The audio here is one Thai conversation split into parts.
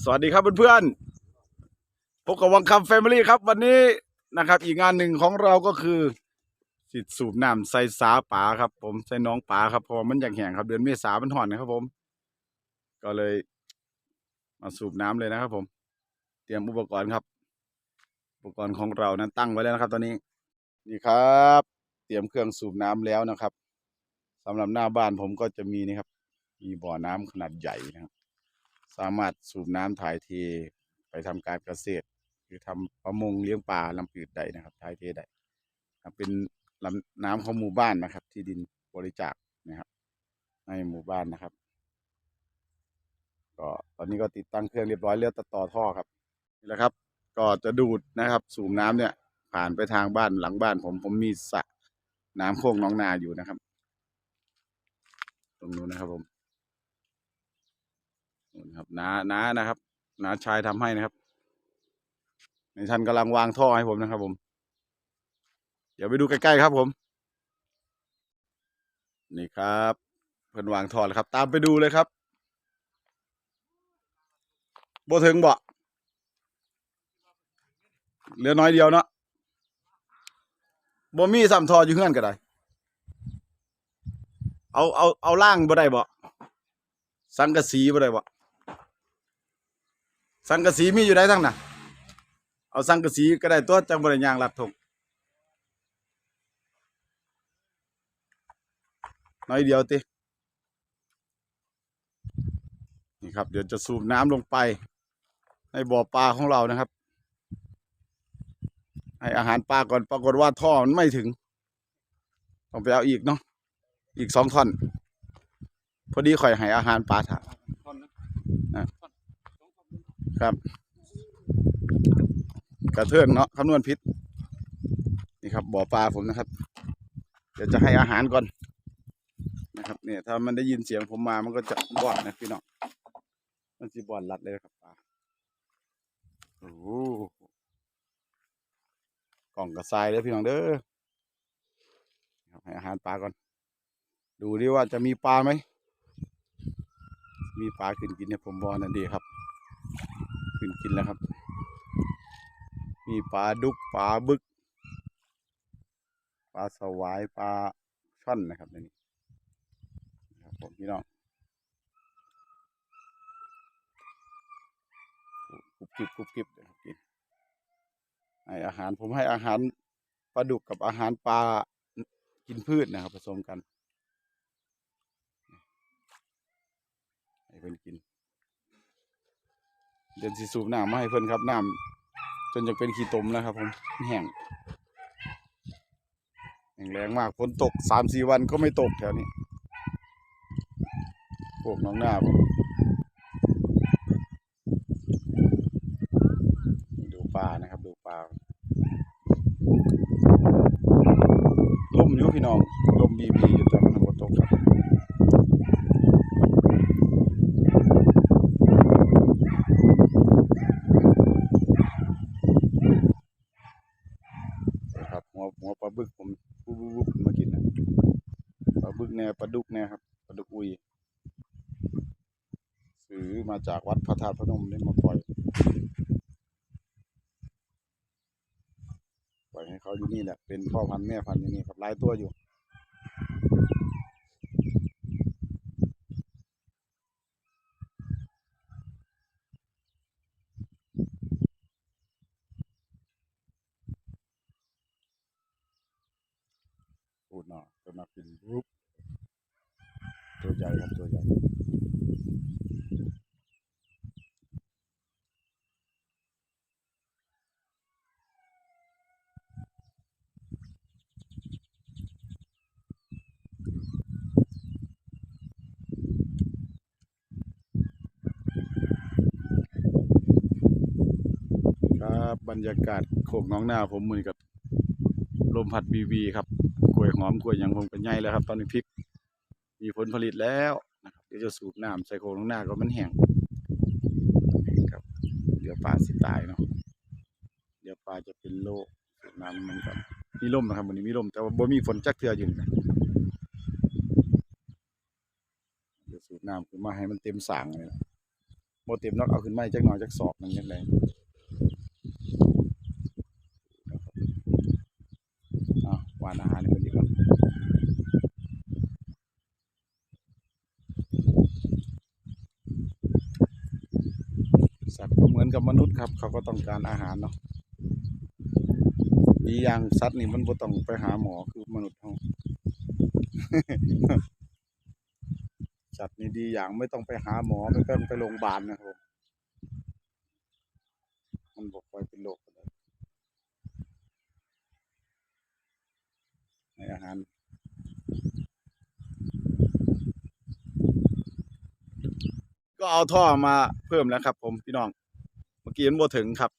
สวัสดีครับเพื่อนๆพบกับวังคำแฟมิลี่ครับ วันนี้นะครับ อีกงานหนึ่งของเราก็คือสิทธิ์สูบน้ำใส่สาป่าครับ ผมใส่น้องป่าครับเพอมันอยากแห้งครับ เดือนเมษามันห่อนนะครับ ผม ก็เลย มาสูบน้ำเลยนะครับ ผม เตรียมอุปกรณ์ครับ อุปกรณ์ของเรานั้นตั้งไว้แล้วนะครับ ตอนนี้นี่ครับ เตรียมเครื่องสูบน้ำแล้วนะครับสำหรับหน้าบ้านผมก็จะมีนี่ครับ มีบ่อน้ำขนาดใหญ่นะครับ สามารถสูบน้ำถ่ายเทไปทำการเกษตร คือทำประมงเลี้ยงปลาลำปืดได้นะครับถ่ายเทได้เป็นลำน้ำของหมู่บ้านนะครับ ที่ดินบริจาคนะครับให้หมู่บ้านนะครับ ก็ตอนนี้ก็ติดตั้งเครื่องเรียบร้อยเลือดต่อท่อครับนี่แหละครับ ก็จะดูดนะครับ สูบน้ำเนี่ย ผ่านไปทางบ้านหลังบ้าน ผมผมมีสระน้ำโคกหน้องนาอยู่นะครับ ตรงนู้นนะครับผม นู่นครับน้าน้านะครับน้าชายทำให้นะครับในท่านกำลังวางท่อให้ผมนะครับ ผม เดี๋ยวไปดูใกล้ๆครับ ผม นี่ครับเพิ่นวางท่อแล้วครับ ตามไปดูเลยครับโบถึงบ่เหลือน้อยเดียวเนาะบ่มีสามท่ออยู่เฮือนก็ได้ เอาเอาเอาล่างบ่ได้บ่สังกะสีบ่ได้บ่ สังกะสีมีอยู่ได้ทั้งน่ะ เอาสังกะสีก็ได้ตัวจังบริยางหลัดทงน้อยเดียวตินี่ครับ เดี๋ยวจะสูบน้ำลงไป ในบ่อปลาของเรานะครับ ให้อาหารปลาก่อนปรากฏว่าท่อมันไม่ถึง ต้องไปเอาอีกเนาะอีกสองท่อน พอดีข่อยให้อาหารปลาถา ครับ กระเทือนเนาะคำนวณพิษนี่ครับบ่อปลาผมนะครับ เดี๋ยวจะให้อาหารก่อนนะครับเนี่ยถ้ามันได้ยินเสียงผมมามันก็จะบ่อนนะพี่น้องมันจะบ่อนรัดเลยครับปลาโอ้โหกล่องกระทรายเด้อพี่น้องเด้อให้อาหารปลาก่อน ดูดิว่าจะมีปลาไหม มีปลาขึ้นกินเนี่ยผมบอนั่นดีครับ ขึ้นกินแล้วครับ มีปลาดุกปลาบึก ปลาสวายปลาช่อนนะครับในนี้ครับผมพี่น้องกุบกิบกุบกิบเลยครับกินให้อาหารผมให้อาหารปลาดุกกับอาหารปลากินพืชนะครับ ผสมกัน ให้เพิ่นกิน เดือนสิสูบน้ำมาให้เพิ่นครับน้ำจนจะเป็นขี้ตมแล้วครับผมแห้งแห้งแรงมากฝนตกสามสี่วันก็ไม่ตกแถวนี้พวกน้องหน้าผมดูปลานะครับ ดูปลาล่มอยู่พี่น้องล่มบีบีอยู่แต่มันฝนตกครับ นะครับหัวหัวปลาบึกผมปุ๊บปุ๊บปุ๊บมากินนะปลาบึกแน่ปลาดุกแน่ครับปลาดุกอุยซื้อมาจากวัดพระ ธาตุพนมได้มาปล่อย ปล่อยให้เขาอยู่นี่แหละ เป็นพ่อพันธุ์แม่พันธุ์อยู่นี่ครับหลายตัวอยู่พูดหน่อยจะมากินรูปตัวใหญ่ครับตัวใหญ่ ครั บบรรยากาศโขกน้องหน้าผมมือนกับลมพัดบีบีครับกล้วยหอมกล้วยยังผมก็ใหญ่แล้วครับ ตอนนี้พริก มีผลผลิตแล้วนะครับเดี๋ยวจะสูบน้ำใส่โขกน้องหน้าก็มันแห้งครับเดี๋ยวปลาสิตายเนาะเดี๋ยวปลาจะเป็นโรคน้ำมันก็มีลมนะครับวันนี้มีลมแต่ว่าบ่มีฝนจักเทืออยู่นะเดี๋ยวสูบน้ำขึ้นมาให้มันเต็มสางเลยนะโมเต็มนอกเอาขึ้นมาจักหน่อยจักสอบหนึงจังไดอะหวานอาหารให้เพิ่นดีกว่าสัตว์ก็เห มือนกับมนุษย์ครับ เขาก็ต้องการอาหารเนาะดีอย่างสัตว์นี่มันบ่ต้องไปหาหมอคือมนุษย์เฮาสัตว์นี่ดีอย่างไม่ต้องไปหาหมอไม่ต้องไปโรงพยาบาลนะครับมันบอกไว้เป็นโรคอะไรในอาหารก็เอาท่อมาเพิ่มแล้วครับ ผมพี่น้อง มื่อกี้มันบ่ถึงครับ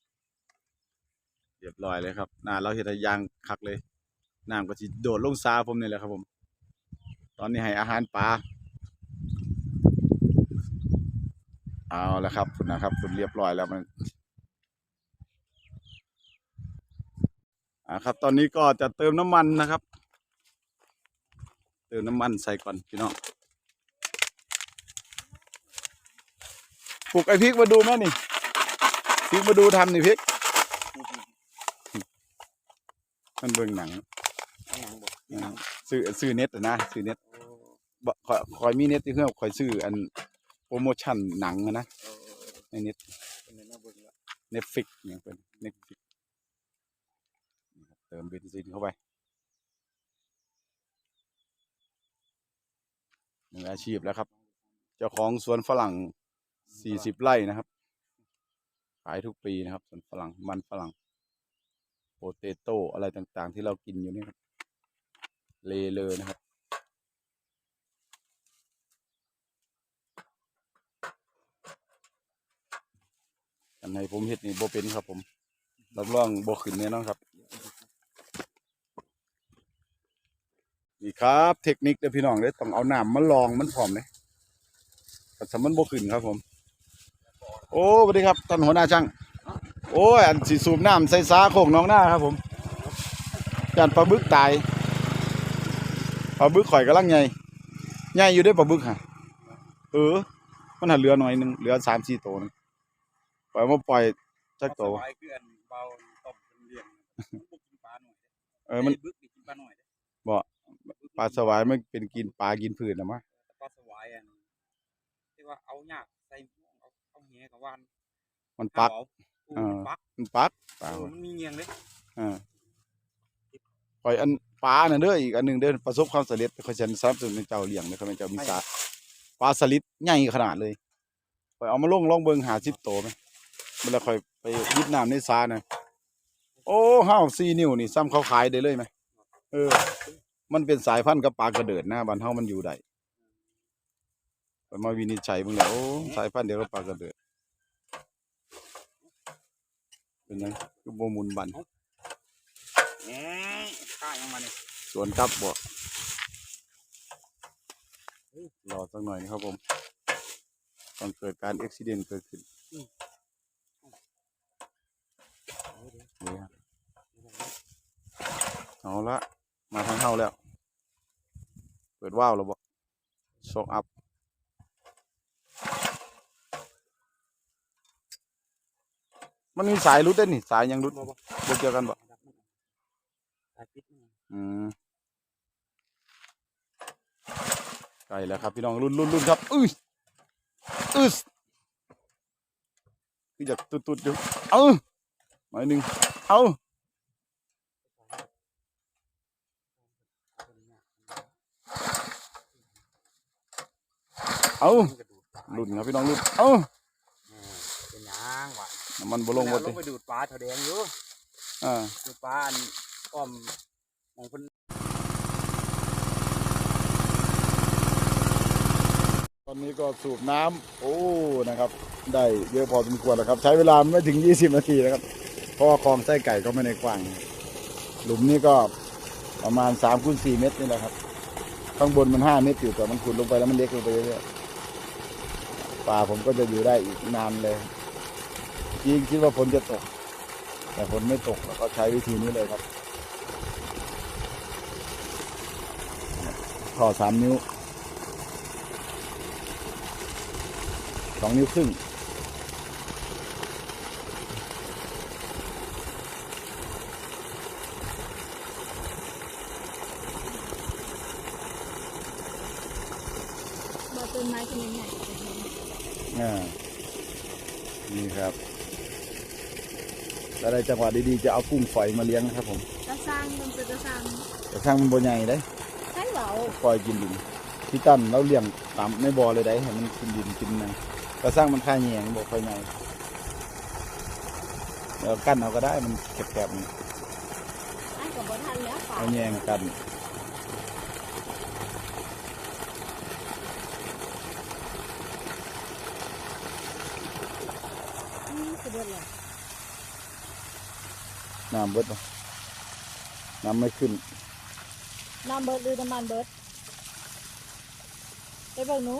เรียบร้อยเลยครับน่าเราเห็นยางคักเลยน้ำก็สิโดดลงซาผมนี่แหละครับผม ตอนนี้ให้อาหารปลาเอาแล้วครับคุณนะครับคุณเรียบร้อยแล้วมันอ่าครับ ตอนนี้ก็จะเติมน้ำมันนะครับ เติมน้ำมันใส่ก่อนพี่น้องปลุกไอ้พริกมาดูแม่นี่ ริกมาดูทำนี่พริกมันเบิ่งหนังซื้อซื้อเน็ตนะซื้อเน็ตคอยคอยมีเน็ตที่เพื่อคอยซื้ออันโปรโมชั่นหนังนะในเน็ตเน็ตฟิกอย่างเป็นเน็ตฟิกเติมเบนซินเข้าไปมืออาชีพแล้วครับ เจ้าของสวนฝรั่งสี่สิบไร่นะครับ ขายทุกปีนะครับสวนฝรั่งมันฝรั่งโปเตโต้อะไรต่างๆ ที่เรากินอยู่นี่ครับเลเลยนะครับ อันไหนผมเฮ็ดนี่บ่เป็นครับ ผมรับรองโบขึ้นแน่นอนครับนี่ครับ เทคนิคเด้อพี่น้องเด้อต้องเอาน้ำมาลองมันพร้อมเลยแต่สมันโบขึ้นครับผม โอ้สวัสดีครับท่านหัวหน้าช่างโอ้ยอันสิสูบน้ำใส่สาโคกหน้องหน้าครับผมจานปลาบึกตายปลาบึกข่อยกำลังใหญ่ใหญ่อยู่เด้อปลาบึกฮะเออ มันหันเหลือหน่อยหนึงเหลือสามสี่ตัวนึงปล่อยมาปล่อยจักตัวสบายคืออันเบาต้มเป็นเลี้ยงมันบ่กินปลาหน่อยเออมันไบึกนี่กินปลาหน่อยเด้บ่ปลาสวายมันเป็นกินปลากินพืชนะมะแต่ปลาสวายอันที่ว่าเอายาก กับวานมันปักเอาโอ้เออมันปักมันปักปลาเออมันมีเงียงเด้เออปล่อยอันปลาน่ะเด้ออีกอันหนึงเด้อประสบความสำเร็จเขาจะสนับสนุนเจ้าเลี้ยงนะครับเจ้ามีสาปลาสลิดใหญ่ขนาดเลยปล่อยเอามาลงลองเบิ่งหาสิบโตวไหมเวลาค่อยไปยิดน้ำในสาน่ะโอ้ห้าวสี่นิ้วนี่ซ้ำเขาขายได้เลยไหมเออ มันเป็นสายพันธุ์กับปลากระเดิดนะบ้านเฮามันอยู่ได้ไปมาวินิจฉัยเบิ่งแล้วโอ้สายพันธุ์เดียวกับปลากระเดิด เป็นยังคือบ่หมุนบันแหมข้ายังมาเนี่ยสวนกลับบ่รอสักหน่อยนะครับผมต้องเกิดการอุบิเหตุเกิดขึ้นนี่ครับเอาละมาทางเฮาแล้ว เปิดว่าวแล้วบ่ช็อกอัพ มันมีสายรุดเด้นี่ สายยังรุดบ่บ่บ่เกี่ยวกันบ่ดับมันสายปิดมันอืมใกล้แล้วครับ พี่น้องรุ่นรุ่นรุ่นครับอุ้ยอึสคือจะตุดตุดๆอยู่เอาหน่อยหนึ่งเอาเอามันกระดูดปลารุ่นครับพี่น้องรุ่นเอาเออเป็นหยังวะ น้ำมันบ่ลงบ่ลติงไปดูดปลาเท่าแดงอยู่อ่าดูปลาอันอ้อมมองเพิ่นตอนนี้ก็สูบน้ำโอ้นะครับ ได้เยอะพอสมควรแล้วครับ ใช้เวลาไม่ถึง 20 นาทีนะครับ เพราะว่าคลองไส้ไก่ก็ไม่ได้กว้าง หลุมนี้ก็ประมาณ3คูณ4เมตรนี่แหละครับ ข้างบนมัน 5 เมตรอยู่แต่มันขุดลงไปแล้วมันเล็กลงไปเรื่อยๆปลาผมก็จะอยู่ได้อีกนานเลย จริงคิดว่าฝนจะตก แต่ฝนไม่ตกแล้วก็ใช้วิธีนี้เลยครับท่อสามนิ้วสองนิ้วครึ่ง กินยังไง อ่านี่ครับ แล้วในจังหวะดีๆจะเอากุ้งฝอยมาเลี้ยงนะครับผมกระซังมันเป็นกระซังแต่ช่างมันบ่ใหญ่ได้ใช่เหรอปล่อยกินดินพี่ตั้นเราเลี้ยงตามในบ่อเลยได้ให้มันกินดินกินนังกระสร้างมันค่าแยงบ่ค่อยใหญ่แล้วกั้นเอาก็ได้มันแคบๆนี่อันกับบทันแล้วป่าเอาแยงกัน อืมสุดยอดเลย น้ำเบิดบ่น้ำไม่ขึ้น น้ำเบิดหรือน้ำมันเบิดไปเบิ่งหนู